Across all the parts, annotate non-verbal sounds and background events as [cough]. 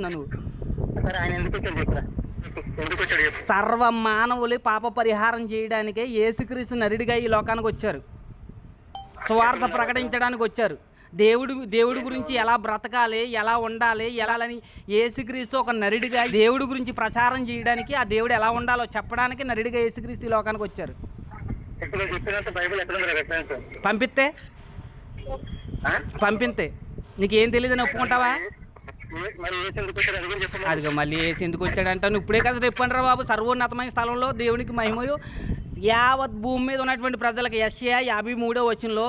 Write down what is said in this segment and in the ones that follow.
నువ్వు చెప్పు. సర్వ మానవులు పాప పరిహారం చేయడానికే యేసుక్రీస్తు నరుడిగా ఈ లోకానికి వచ్చారు. స్వార్థ ప్రకటించడానికి వచ్చారు. దేవుడు దేవుడి గురించి ఎలా బ్రతకాలి ఎలా ఉండాలి ఎలా అని యేసుక్రీస్తు ఒక నరుడిగా దేవుడి గురించి ప్రచారం చేయడానికి ఆ దేవుడు ఎలా ఉండాలో చెప్పడానికి నరుడిగా యేసుక్రీస్తు ఈ లోకానికి వచ్చారు. పంపిస్తే? పంపిస్తే. నీకేం తెలియదని ఒప్పుకుంటావా? అదిగో మళ్ళీ వేసి ఎందుకు వచ్చాడంట నువ్వు ఇప్పుడే కదా చెప్పండి రా బాబు. సర్వోన్నతమైన స్థలంలో దేవునికి మహిమయు. యావత్ భూమి మీద ఉన్నటువంటి ప్రజలకు యశ్యా యాభై మూడో వచనంలో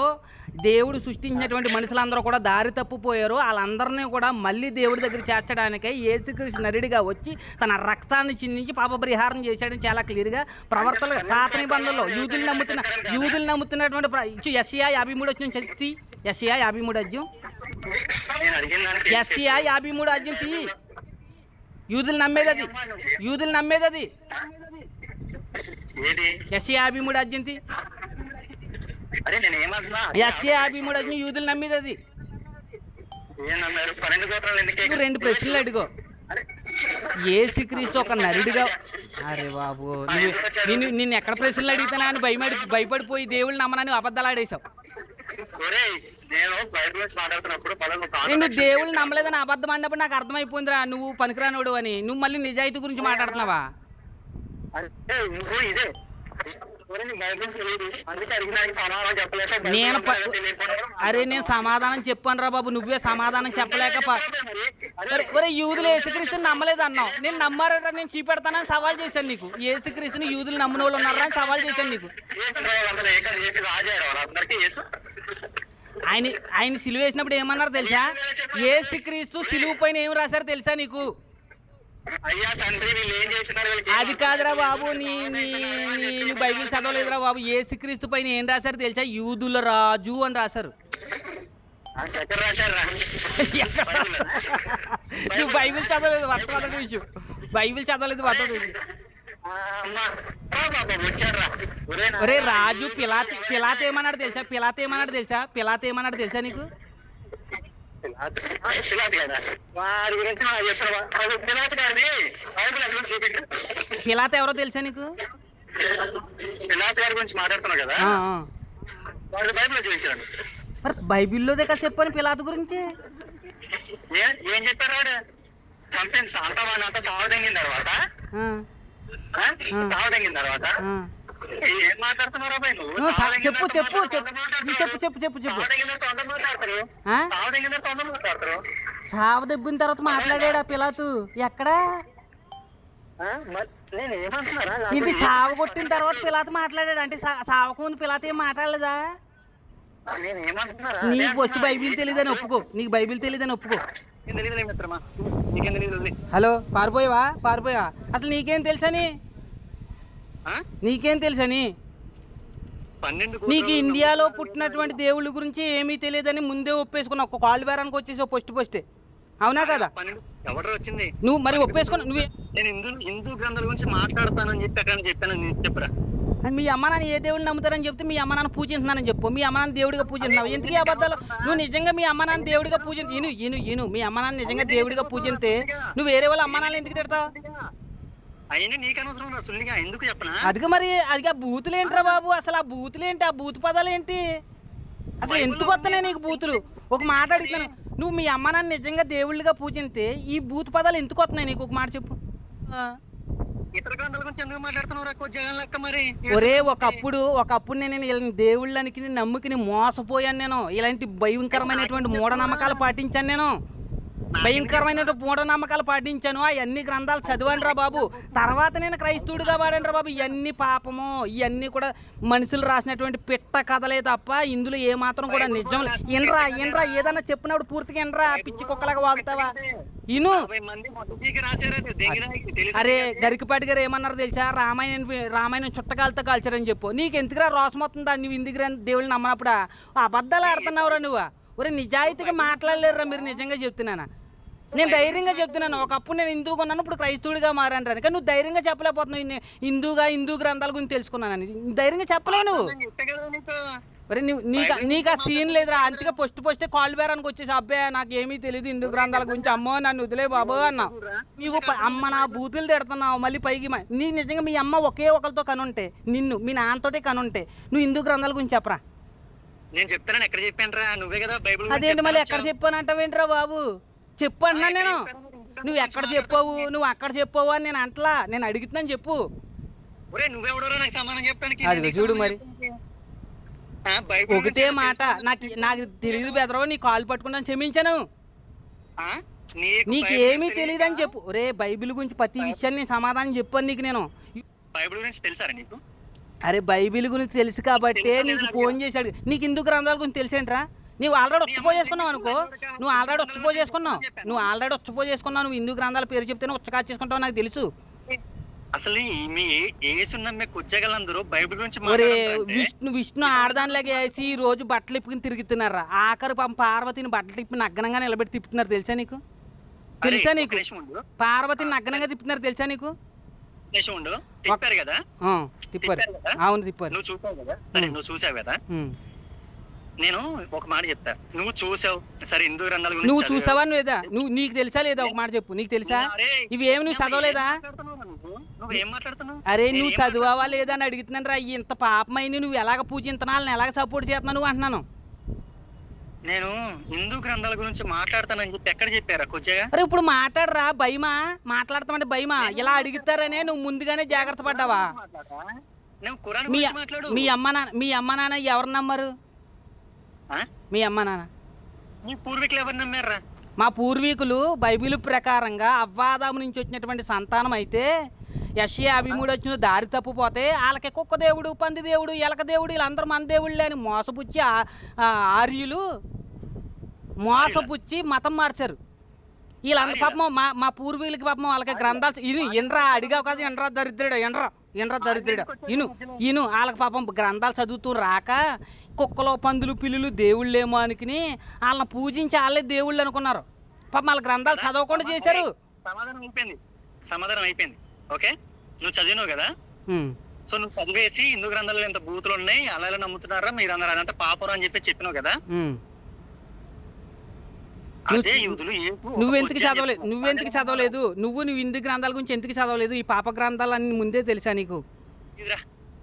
దేవుడు సృష్టించినటువంటి మనుషులందరూ కూడా దారి తప్పిపోయారు. వాళ్ళందరినీ కూడా మళ్ళీ దేవుడి దగ్గర చేర్చడానికే యేసుకృష్ణ నరుడిగా వచ్చి తన రక్తాన్ని చిందించి పాప పరిహారం చేశాడని చాలా క్లియర్గా ప్రవర్తన పాత నిబంధనలో యూదులు నమ్ముతున్న యూదులు నమ్ముతున్నటువంటి యశ్యా యాభై మూడు వచ్చిన చదివి యశ్యా యాభై మూడు అజ్యం యశ్యా యాభై మూడు అజ్యం తీ యూదులు నమ్మేది అది. యూదులు నమ్మేది అది. ఏది ఎస్సీ యాభై మూడు అర్జెంతి అరే నేను ఏమంటున్నా? ఎస్సీ యాభై మూడు అర్జెంట్ యూదులు నమ్మేది అది రెండు ప్రశ్నలు అడుగు. అరే, ఏసుక్రీస్తు ఒక నరుడిగా అరే బాబు నువ్వు నిన్ను ఎక్కడ ప్రశ్నలు అడుగుతానా అని భయపడి భయపడిపోయి దేవుళ్ళు నమ్మనని అబద్ధాలు ఆడేశావు. నేను నేను దేవుళ్ళు నమ్మలేదని అబద్ధం అన్నప్పుడు నాకు అర్థమైపోయిందిరా నువ్వు పనికిరానోడు అని. నువ్వు మళ్ళీ నిజాయితీ గురించి మాట్లాడుతున్నావా? అంటే నువ్వు ఇదే. నేను అరే నేను సమాధానం చెప్పాను రా బాబు. నువ్వే సమాధానం చెప్పలేక ఒరే యూదులు ఏసుక్రీస్తుని నమ్మలేదు అన్నావు. నేను నమ్మారట నేను చూపెడతానని సవాల్ చేశాను నీకు. ఏసుక్రీస్తుని యూదులు నమ్మిన వాళ్ళు ఉన్నారా అని సవాల్ చేశాను నీకు. ఆయన ఆయన సిలువ వేసినప్పుడు ఏమన్నారు తెలుసా? ఏసుక్రీస్తు సిలువు పైన ఏం రాశారు తెలుసా నీకు? అది కాదురా బాబు నీ బైబిల్ చదవలేదురా బాబు ఏసుక్రీస్తు పైన ఏం రాశారు తెలుసా? యూదుల రాజు అని రాశారు? [laughs] నువ్వు బైబిల్ చదవలేదు వర్తమాన విషయం బైబిల్ చదవలేదు వర్తమాన ఒరే రాజు పిలాత్ పిలాత్ ఏమన్నాడు తెలుసా? పిలాత్ ఏమన్నాడు తెలుసా? పిలాత్ ఏమన్నాడు తెలుసా నీకు పిలాత్ ఆ, పిలాత్ కదా వారి గురించి పిలాత్ గారిని చూపించు పిలాత్ ఎవరో తెలుసా నీకు? పిలాత్ గారి గురించి మాట్లాడుతున్నావు కదా. వాడు బైబిల్ చూపించాడు మరి బైబిల్లోదే కదా చెప్పాను పిలాత్ గురించి. ఏ ఏం చెప్పారు వాడు? చంపిన అంతా వాడిని అంతా తర్వాత. సావదెంగిన తర్వాత చెప్పు చెప్పు చెప్పు. చెప్పు చెప్పు చెప్పు సావ దెబ్బిన తర్వాత మాట్లాడాడా పిలాతు? ఎక్కడా? ఆ? నేను ఏమంటున్నారా ఇది సావ కొట్టిన తర్వాత పిలాత్ మాట్లాడాడు? అంటే సా- సావకు ముందు పిలాత్ ఏం మాట్లాడలేదా? నీకు ఫస్ట్ బైబిల్ తెలియదని ఒప్పుకో. నీకు బైబిల్ తెలియదని ఒప్పుకో. హలో పారిపోయావా? పారిపోయావా? అసలు నీకేం తెలుసని? నీకేం తెలుసని? నీకు ఇండియాలో. పుట్టినటువంటి దేవుళ్ళ గురించి ఏమీ తెలియదని ముందే ఒప్పేసుకున్నావు. ఒక కాళ్ళు బేరానికి వచ్చేసి పోస్ట్ పోస్టే. అవునా కదా? ఎవడో వచ్చింది? నువ్వు మరి ఒప్పేసుకున్నా నువ్వే నేను హిందూ హిందూ గ్రంథాల గురించి మాట్లాడతానని చెప్పి అక్కడ చెప్పాను చెప్పరా? మీ అమ్మ నాన్న ఏ దేవుడిని నమ్ముతారని చెప్తే మీ అమ్మ నాన్న పూజిస్తున్నానని చెప్పు. మీ అమ్మ నాన్న దేవుడిగా పూజిస్తున్నావు ఎందుకు ఈ అబద్ధాలు? నువ్వు నిజంగా మీ అమ్మ నాన్న దేవుడిగా పూజ ఇను ఇను ఇను. మీ అమ్మ నాన్న నిజంగా దేవుడిగా పూజిస్తే నువ్వు వేరే వాళ్ళ అమ్మ నాన్న ఎందుకు తిడతావు? అయినా నీకు అనవసరం నా సుల్లిగా ఎందుకు చెప్పనా? అదిగా మరి అదిగా బూతులు ఏంట్రా బాబు? అసలు ఆ బూతులు ఏంటి ఆ బూతు పదాలు ఏంటి అసలు ఎందుకు వస్తున్నాయి నీకు బూతులు? ఒక మాట అడుగుతాను. నువ్వు మీ అమ్మ నాన్న నిజంగా దేవుళ్ళుగా పూజిస్తే ఈ బూతు పదాలు ఎందుకు వస్తున్నాయి నీకు? ఒక మాట చెప్పు. ఇతర గ్రంథాల గురించి ఎందుకు మాట్లాడుతున్నావు జగన్ లెక్క మరి? ఒరే ఒకప్పుడు ఒకప్పుడు నేను వీళ్ళని దేవుళ్ళనికి నమ్ముకుని మోసపోయాను నేను. ఇలాంటి భయంకరమైనటువంటి మూఢనమ్మకాలు పాటించాను నేను. భయంకరమైనటువంటి మూఢనమ్మకాలు పాటించాను. ఆ అన్ని గ్రంథాలు చదివాను రా బాబు. తర్వాత నేను క్రైస్తవుడిగా వాడాను రా బాబు. ఇవన్నీ పాపము. ఇవన్నీ కూడా మనుషులు రాసినటువంటి పిట్ట కథలే తప్ప ఇందులో ఏ మాత్రం కూడా నిజం లే- ఇనరా ఇనరా ఏదన్నా చెప్పినప్పుడు పూర్తిగా ఇనరా పిచ్చి కుక్కలాగా వాగుతావా? ఇను. అరే గరికపాటి గారు ఏమన్నారు తెలుసా? రామాయణం రామాయణం చుట్టకాలతో కాల్చారని చెప్పు. నీకు ఎందుకురా రోసం వస్తుందా? నువ్వు ఇందుకు దేవుళ్ళు నమ్మనప్పుడా? అబద్ధాలు ఆడుతున్నావురా నువ్వు. ఒరే నిజాయితీగా మాట్లాడలేరురా మీరు నిజంగా చెప్తున్నానా? నేను ధైర్యంగా చెప్తున్నాను. ఒకప్పుడు నేను హిందూగా ఉన్నాను ఇప్పుడు క్రైస్తవుడిగా మారాను రాను కానీ నువ్వు ధైర్యంగా చెప్పలేకపోతున్నావు. నేను హిందూగా హిందూ గ్రంథాల గురించి తెలుసుకున్నానని ధైర్యంగా చెప్పలేవు నువ్వు. కదా నీకు. నీకు ఆ సీన్ లేదురా. అందుకే ఫస్ట్ ఫస్టే కాల్ బేరానికి వచ్చేసి అబ్బాయి నాకు ఏమీ తెలియదు హిందూ గ్రంథాల గురించి. అమ్మో నన్ను వదిలే బాబు అన్నా. నీవు అమ్మ నా బూతులు తిడుతున్నావు. మళ్ళీ పైకి నీ నిజంగా మీ అమ్మ ఒకే ఒకరితో కనుంటే నిన్ను మీ నాన్నతోటే కనుంటే నువ్వు హిందూ గ్రంథాల గురించి చెప్పరా? నేను చెప్తాను ఎక్కడ చెప్పాను రా నువ్వే కదా బైబిల్ అదేంటి మళ్ళీ ఎక్కడ చెప్తాను చెప్పానంటావేంట్రా బాబు? చెప్పు అంటున్నా నేను. నువ్వు ఎక్కడ చెప్పావు? నువ్వు అక్కడ చెప్పావు అని నేను అంటలా. నేను అడుగుతున్నాను చెప్పు. ఒరే నువ్వెవడోరా నాకు సమానం చెప్పడానికి? అదిగో నేను చూడు మరి. ఒకటే మాట. నాకు నాకు తెలియదు బెదరవు నీ కాలు పట్టుకున్నాను క్షమించాను. ఆ? నీకు నీకు బైబిల్ ఏమీ గురించి తెలియదు? అని? చెప్పు. ఒరే బైబిల్ గురించి ప్రతి విషయాన్ని నేను సమాధానం చెప్పాను నీకు నేను. బైబిల్ గురించి తెలుసారా నీకు? అరే బైబిల్ గురించి తెలుసు కాబట్టి నీకు ఫోన్ చేశాడు. నీకు హిందూ గ్రంథాల గురించి తెలిసేంట్రా? నువ్వు ఆల్రెడీ వచ్చిపో చేసుకున్నావు అనుకో. నువ్వు ఆల్రెడీ వచ్చిపో చేసుకున్నావు. నువ్వు ఆల్రెడీ వచ్చిపో చేసుకున్నావు. నువ్వు హిందూ గ్రంథాల పేరు చెప్తేనే ఉచ్చకా చేసుకుంటావు నాకు తెలుసు. అసలు ఈ- మీ ఏసు నమ్మే కుజ్జగలందరూ బైబిల్ గురించి విష్ణు విష్ణు ఆడదానిలాగా వేసి ఈ రోజు బట్టలు ఇప్పుకుని తిరుగుతున్నారా? ఆఖరి పాపం పార్వతిని బట్టలు ఇప్పి నగ్నంగా నిలబెట్టి తిప్పుతున్నారు తెలుసా నీకు? తెలుసా నీకు? పార్వతిని నగ్నంగా తిప్పుతున్నారు తెలుసా నీకు? ఉండు. తిప్పారు కదా? తిప్పారు. అవును తిప్పారు. నువ్వు చూసావు కదా? సరే. నువ్వు చూసావు కదా. నేను ఒక మాట చెప్తా. నువ్వు చూసావు. సరే హిందూ గురించి నువ్వు. చూసావా లేదా నువ్వు నీకు తెలుసా లేదా? ఒక మాట చెప్పు. నీకు తెలుసా? ఇవి ఏమి నువ్వు చదవలేదా? అరే నువ్వు చదువావా లేదా అని అడుగుతున్నాను రా. ఇంత పాపమైంది నువ్వు ఎలాగ పూజింతనాలని ఎలాగ సపోర్ట్ చేస్తున్నావు నువ్వు అంటున్నాను. నేను హిందూ గ్రంథాల గురించి మాట్లాడతానని చెప్పి ఎక్కడ చెప్పారా కొద్దిగా అరే ఇప్పుడు మాట్లాడరా భయమా? మాట్లాడతామంటే భయమా? ఇలా అడుగుతారనే నువ్వు ముందుగానే జాగ్రత్త పడ్డావా? మీ- మీ అమ్మ నాన్న మీ అమ్మ నాన్న ఎవరు నమ్మరు? మీ అమ్మ నాన్న. నీ పూర్వీకులు ఎవరు నమ్మారా మా పూర్వీకులు బైబిల్ ప్రకారంగా అవ్వాదాము నుంచి వచ్చినటువంటి సంతానం అయితే యశ యాభై మూడు వచ్చిన దారి తప్పిపోతే వాళ్ళకి కుక్క దేవుడు పంది దేవుడు ఎలక దేవుడు వీళ్ళందరూ మన దేవుళ్ళే అని మోసపుచ్చి ఆర్యులు మోసపుచ్చి మతం మార్చారు. వీళ్ళందరూ పాపం మా మా పూర్వీకులకి పాపం వాళ్ళకి గ్రంథాలు ఇను ఎనరా అడిగావు కదా ఎనరా దరిద్రుడు ఎనరా ఎనరా దరిద్రుడు. ఇను ఈను వాళ్ళకి పాపం గ్రంథాలు చదువుతూ రాక కుక్కలు పందులు పిల్లులు దేవుళ్ళేమో అనుకుని వాళ్ళని పూజించి వాళ్ళే దేవుళ్ళు అనుకున్నారు. పాపం వాళ్ళ గ్రంథాలు చదవకుండా చేశారు. సమాధానం అయిపోయింది. సమాధానం అయిపోయింది. ఓకే? నువ్వు చదివినావు కదా. సో నువ్వు చదివేసి హిందూ గ్రంథాలు ఎంత బూతులు ఉన్నాయి అలా నమ్ముతున్నారా? మీరు అందరూ అదంతా పాపరం అని చెప్పి చెప్పినావు కదా ఉమ్. నువ్వు- అదే యూదులు యేసు ఒక నువ్వెందుకు చదవలేదు నువ్వెందుకు చదవలేదు? నువ్వు నువ్వు హిందూ గ్రంథాల గురించి ఎందుకు చదవలేదు? ఈ పాప గ్రంథాలన్నీ ముందే తెలుసా నీకు?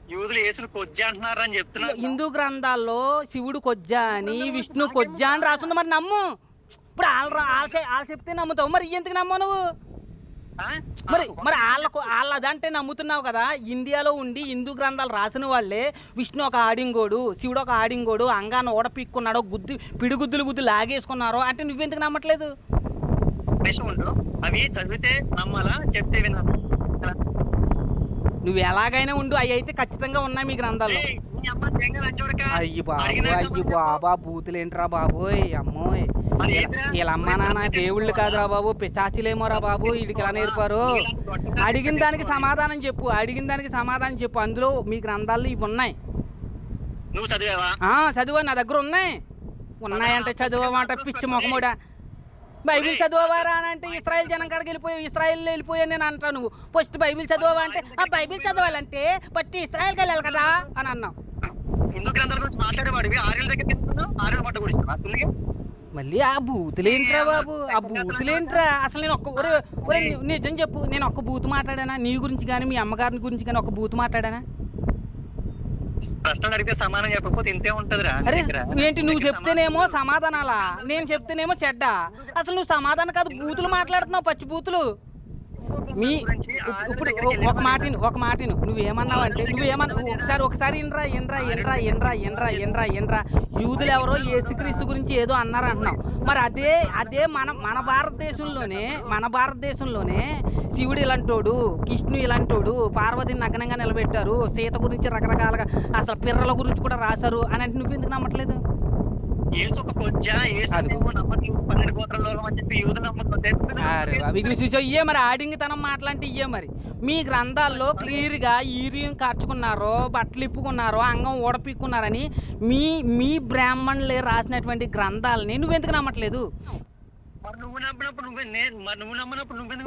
యూదులు యేసును కొజ్జా హిందూ గ్రంథాల్లో శివుడు కొజ్జా అని విష్ణు కొజ్జా అని రాస్తుంది మరి నమ్ము. ఇప్పుడు వాళ్ళు చెప్తే నమ్ముతావు. మరి ఎందుకు నమ్మవు నువ్వు? మరి మరి వాళ్ళకు వాళ్ళదంటే నమ్ముతున్నావు కదా? ఇండియాలో ఉండి హిందూ గ్రంథాలు రాసిన వాళ్ళే విష్ణు ఒక ఆడింగోడు శివుడు ఒక ఆడింగోడు అంగాన్ని ఓడ పీక్కున్నాడో గుద్దు పిడిగుద్దులు గుద్దు లాగేసుకున్నారో అంటే నువ్వెందుకు నమ్మట్లేదు? ఉండు. అవి చదివితే నమ్మాలా? చెప్తే వినాలా? నువ్వు ఎలాగైనా ఉండు అవి అయితే ఖచ్చితంగా ఉన్నాయి మీ గ్రంథాల్లో? అయ్యి బాబు అయ్యి బాబా బూతులేంట్రా బాబోయ్ అమ్మోయ్. మరి వీళ్ళ- ఏంట్రా? వీళ్ళ అమ్మ నేను నాన్న దేవుళ్ళు? కాదురా బాబు పిచాచిలేమోరా బాబు వీడికి ఇలా నేర్పారు. అడిగిన దానికి. సమాధానం చెప్పు అడిగిన దానికి సమాధానం చెప్పు. అందులో మీ గ్రంథాల్లో ఇవి ఉన్నాయి. నువ్వు చదివావా? ఆ చదువు నా దగ్గర ఉన్నాయి. ఉన్నాయంటే చదువమంటే పిచ్చి మొఖముడా. బైబిల్ చదువవారా అని అంటే ఇస్రాయల్ జనం కాడికి వెళ్ళిపోయి ఇస్రాయల్ వెళ్ళిపోయా నేను అంటాను. నువ్వు ఫస్ట్ బైబిల్ చదవవా అంటే ఆ బైబిల్ చదవాలంటే బట్టి ఇస్రాయల్కి వెళ్ళాలి కదా అని అన్నావు హిందూ గ్రంథాల గురించి మాట్లాడేవాడివి. ఆర్యుల దగ్గర ఆర్యుల పట్ట మళ్ళీ ఆ బూతులేంట్రా బాబు? ఆ బూతులేంట్రా అసలు నేను ఒక్క ఒరే ఒరే ని- నిజం చెప్పు. నేను ఒక్క బూతు మాట్లాడానా? నీ గురించి కానీ మీ అమ్మగారి గురించి కానీ ఒక బూతు మాట్లాడానా? ప్రశ్నలు అడిగితే సమానం చెప్పకపోతే ఇంతే ఉంటదిరా అరే. ఏంటి నువ్వు చెప్తేనేమో సమాధానం సమాధానాలా? నేను చెప్తేనేమో చెడ్డ? అసలు నువ్వు సమాధానం కాదు బూతులు మాట్లాడుతున్నావు పచ్చి బూతులు మీ ఇప్పుడు ఒక మాటిను ఒక మాటిను నువ్వేమన్నావు అంటే నువ్వేమన్నా ఒకసారి ఒకసారి ఇన్రా ఇన్రా ఇన్రా ఇన్రా ఇన్రా ఇన్రా ఇన్రా. యూదులు ఎవరో యేసుక్రీస్తు గురించి ఏదో అన్నారు అంటున్నావు మరి అదే అదే మన మన భారతదేశంలోనే మన భారతదేశంలోనే శివుడు ఇలాంటోడు కృష్ణు ఇలాంటోడు పార్వతిని నగ్నంగా నిలబెట్టారు. సీత గురించి రకరకాలుగా అసలు పిర్రల గురించి కూడా రాశారు అని అంటే నువ్వెందుకు నమ్మట్లేదు? ఇది చూసా ఇయ్యే మరి ఆడింగితనం మాటలంటే ఇయ్యే మరి. మీ గ్రంథాల్లో క్లియర్గా ఈరియం కార్చుకున్నారో బట్టలు ఇప్పుకున్నారో అంగం ఓడపిక్కున్నారని మీ మీ బ్రాహ్మణులే రాసినటువంటి గ్రంథాలని నువ్వెందుకు నమ్మట్లేదు?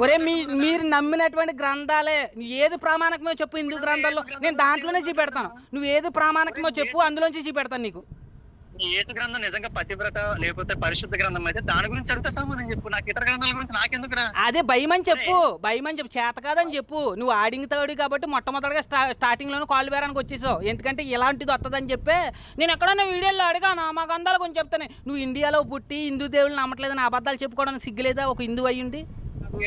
ఒరే మీ? మీరు నమ్మినటువంటి గ్రంథాలే నువ్వు ఏది ప్రామాణికమో చెప్పు హిందూ గ్రంథాల్లో. నేను దాంట్లోనే చూపెడతాను. నువ్వు ఏది ప్రామాణికమో చెప్పు అందులోంచి చూపెడతాను నీకు. ఈ యేసు గ్రంథం నిజంగా పతివ్రత లేకపోతే పరిశుద్ధ గ్రంథం అయితే దాని గురించి అడిగితే సమాధానం చెప్పు. నాకు ఇతర గ్రంథాల గురించి నాకెందుకురా? అదే భయమని చెప్పు భయమని చెప్పు. చేత కాదని చెప్పు. నువ్వు ఆడింగ్ తాడు కాబట్టి మొట్టమొదటిగా స్టా స్టార్టింగ్లోనే కాల్ బేరానికి వచ్చేసావు. ఎందుకంటే ఇలాంటిది వస్తుందని చెప్పి నేను ఎక్కడన్నా వీడియోలో అడిగాను మా గంధాల గురించి చెప్తానే. నువ్వు ఇండియాలో పుట్టి హిందూ దేవుళ్ళు నమ్మట్లేదని అబద్ధాలు చెప్పుకోవడానికి సిగ్గులేదా? ఒక హిందూ అయ్యుండి?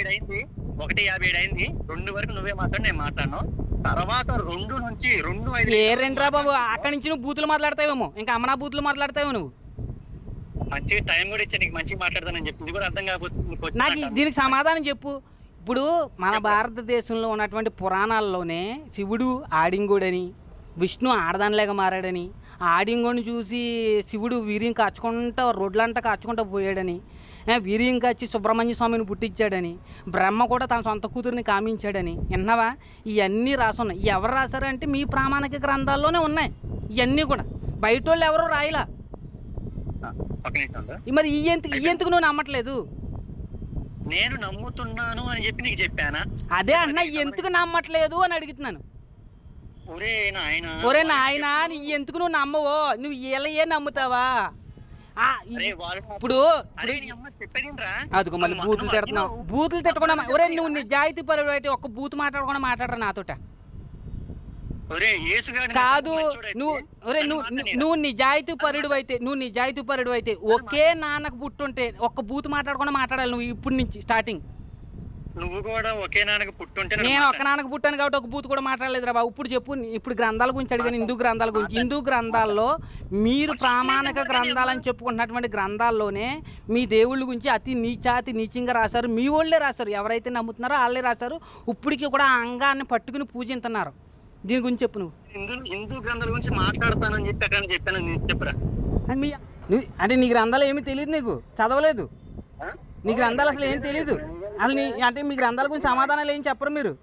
అయింది. ఒకటి యాభై ఏడు అయింది. రెండు వరకు నువ్వే మాట్లాడు నేను మాట్లాడను. తర్వాత రెండు నుంచి రెండు ఐదు ఏ రెండ్రా బాబు. అక్కడి నుంచి నువ్వు బూతులు మాట్లాడతావేమో. ఇంకా అమ్మనా బూతులు మాట్లాడతావు నువ్వు. మంచిగా టైం కూడా ఇచ్చా నీకు మంచిగా మాట్లాడతానని చెప్పి. ఇది కూడా అర్థం కాకపోతే నీకు. దీనికి సమాధానం చెప్పు. ఇప్పుడు మన భారతదేశంలో ఉన్నటువంటి పురాణాల్లోనే శివుడు ఆడింగుడని విష్ణు ఆడదానిలాగా మారాడని ఆ ఆడింగుడిని చూసి శివుడు వీర్యం కాచుకుంటా రోడ్లంట కాచుకుంటా పోయాడని వీర్యం కాచి సుబ్రహ్మణ్య స్వామిని పుట్టించాడని బ్రహ్మ కూడా తన సొంత కూతురిని కామించాడని విన్నావా? ఇవన్నీ రాసున్నాయి. ఎవరు రాశారంటే మీ ప్రామాణిక గ్రంథాల్లోనే ఉన్నాయి. ఇవన్నీ కూడా. బయట వాళ్ళు ఎవరు రాయలా. మరి ఈ ఎందుకు నువ్వు నమ్మట్లేదు? నేను నమ్ముతున్నాను అని చెప్పి నీకు చెప్పానా? అదే అన్న ఎందుకు నమ్మట్లేదు అని అడుగుతున్నాను. ఒరే నాయన ఒరే నాయన నీ ఎందుకు నువ్వు నమ్మవో? నువ్వు ఇలా ఏ నమ్ముతావా ఇప్పుడు అదిగో మళ్ళీ నువ్వు- బూతులు నువ్వు- తిడుతున్నావు. నువ్వు- బూతులు తిట్టకుండా నువ్వు ఒరే నువ్వు. నిజాయితీ పరుడు అయితే ఒక్క బూత్ మాట్లాడకుండా మాట్లాడరా నాతోట? కాదు నువ్వు ఒరే నువ్వు. నువ్వు నిజాయితీ పరుడు అయితే నువ్వు నిజాయితీ పరుడు అయితే ఒకే నాన్నకు పుట్టుంటే ఒక్క బూత్ మాట్లాడకుండా మాట్లాడాలి నువ్వు ఇప్పటి నుంచి స్టార్టింగ్. నువ్వు కూడా ఒకే నాన్నకి పుట్టుంటే నేను మాట్లాడు. నాన్నకు పుట్టాను కాబట్టి ఒక బూత్ కూడా మాట్లాడలేదురా బాబు. ఇప్పుడు చెప్పు ఇప్పుడు గ్రంథాల గురించి అడిగాను హిందూ గ్రంథాల గురించి. హిందూ గ్రంథాల్లో మీరు ప్రామాణిక గ్రంథాలని చెప్పుకుంటున్నటువంటి గ్రంథాల్లోనే మీ దేవుళ్ళ గురించి అతి నీచాతి నీచంగా రాశారు. మీ వాళ్ళే రాశారు. ఎవరైతే నమ్ముతున్నారో వాళ్ళే రాశారు. ఇప్పటికీ కూడా ఆ అంగాన్ని పట్టుకుని పూజిస్తున్నారు దీని గురించి చెప్పు నువ్వు. హిందూ హిందూ గ్రంథాల గురించి మాట్లాడతానని చెప్పి అక్కడ చెప్పాను. చెప్పురా? అంటే నీ గ్రంథాలు ఏమీ తెలియదు నీకు. చదవలేదు. నీ గ్రంథాలు అసలు ఏం తెలియదు అసలు అంటే మీ గ్రంథాల గురించి సమాధానాలు ఏం చెప్పరు మీరు?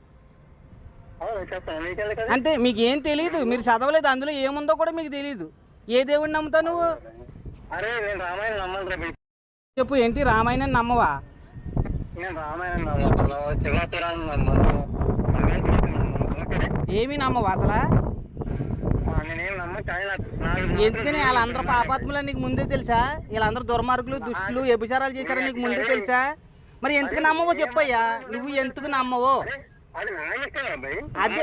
అంటే మీకు ఏం తెలియదు మీరు చదవలేదు అందులో ఏముందో కూడా మీకు తెలియదు ఏ దేవుడిని నమ్ముతావు నువ్వు? చెప్పు ఏంటి రామాయణం నమ్మవా? ఏమీ నమ్మవా అసలు? ఎందుకని వాళ్ళందరూ పాపాత్ములు నీకు ముందే తెలుసా? వీళ్ళందరూ దుర్మార్గులు దుష్టులు వ్యభిచారాలు చేశారని నీకు ముందే తెలుసా? మరి ఎందుకు నమ్మవో చెప్పయ్యా? నువ్వు ఎందుకు నమ్మవో? అదే.